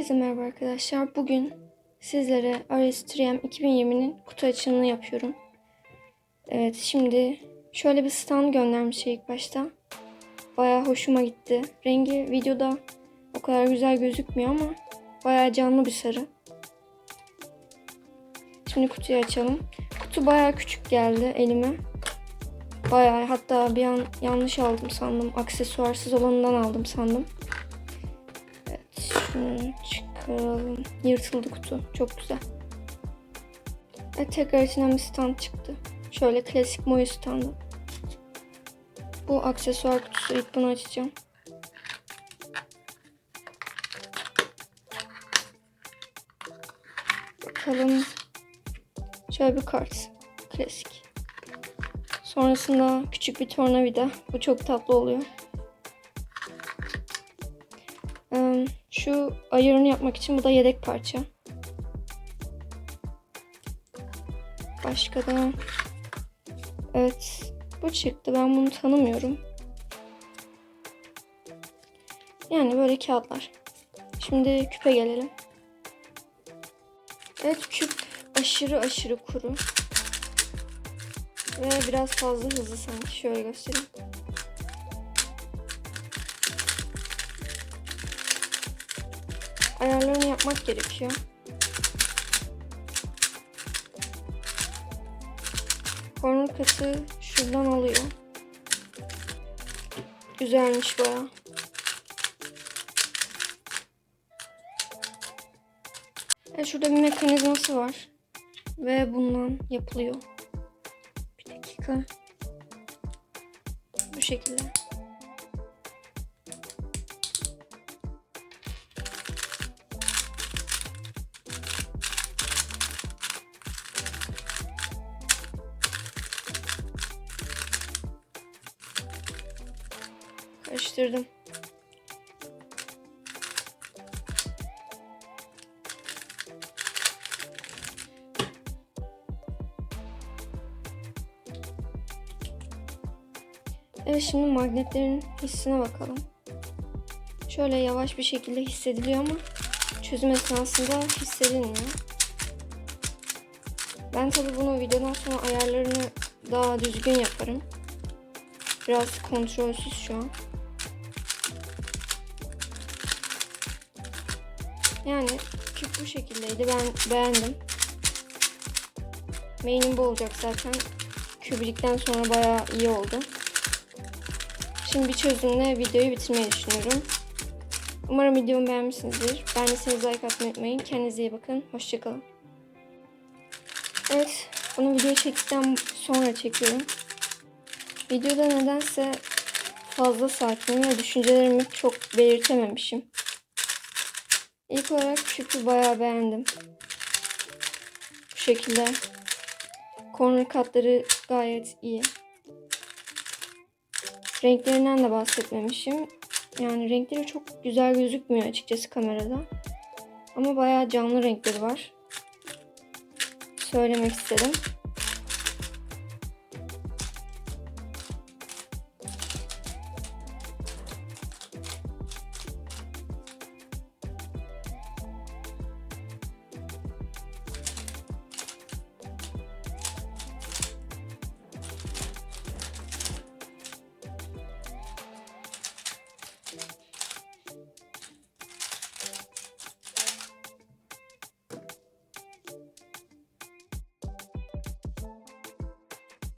Herkese merhaba arkadaşlar. Bugün sizlere RS3M 2020'nin kutu açılımını yapıyorum. Evet şimdi şöyle bir stand göndermiş ilk başta. Bayağı hoşuma gitti. Rengi videoda o kadar güzel gözükmüyor ama bayağı canlı bir sarı. Şimdi kutuyu açalım. Kutu bayağı küçük geldi elime. Bayağı hatta bir an yanlış aldım sandım. Aksesuarsız olanından aldım sandım. Evet şunu çıkaralım. Yırtıldı kutu. Çok güzel. Evet tekrar içinden bir stand çıktı. Şöyle klasik Moyu standı. Bu aksesuar kutusu. İlk bunu açacağım. Bakalım. Şöyle bir kart. Klasik. Sonrasında küçük bir tornavida. Bu çok tatlı oluyor. Şu ayarını yapmak için bu da yedek parça. Başka da Evet. Bu çıktı. Ben bunu tanımıyorum. Yani böyle kağıtlar. Şimdi küpe gelelim. Evet küp aşırı aşırı kuru. Ve biraz fazla hızlı sanki. Şöyle göstereyim. Ayarlarını yapmak gerekiyor. Kornur katı şuradan alıyor. Güzelmiş baya. Evet, şurada bir mekanizması var. Ve bundan yapılıyor. Bir dakika. Bu şekilde. Karıştırdım. Evet şimdi magnetlerin hissine bakalım. Şöyle yavaş bir şekilde hissediliyor ama çözüm esnasında hissedilmiyor. Ben tabi bunu videodan sonra ayarlarını daha düzgün yaparım. Biraz kontrolsüz şu an. Yani küp bu şekildeydi. Ben beğendim. Main'im bu olacak zaten. Kübülikten sonra bayağı iyi oldu. Şimdi bir çözümle videoyu bitirmeyi düşünüyorum. Umarım videomu beğenmişsinizdir. Beğendiyseniz like atmayı unutmayın. Kendinize iyi bakın. Hoşçakalın. Evet. Bunu video çektikten sonra çekiyorum. Videoda nedense fazla sakinim ve düşüncelerimi çok belirtememişim. İlk olarak küpü bayağı beğendim. Bu şekilde. Corner katları gayet iyi. Renklerinden de bahsetmemişim. Yani renkleri çok güzel gözükmüyor açıkçası kamerada. Ama bayağı canlı renkleri var. Söylemek istedim.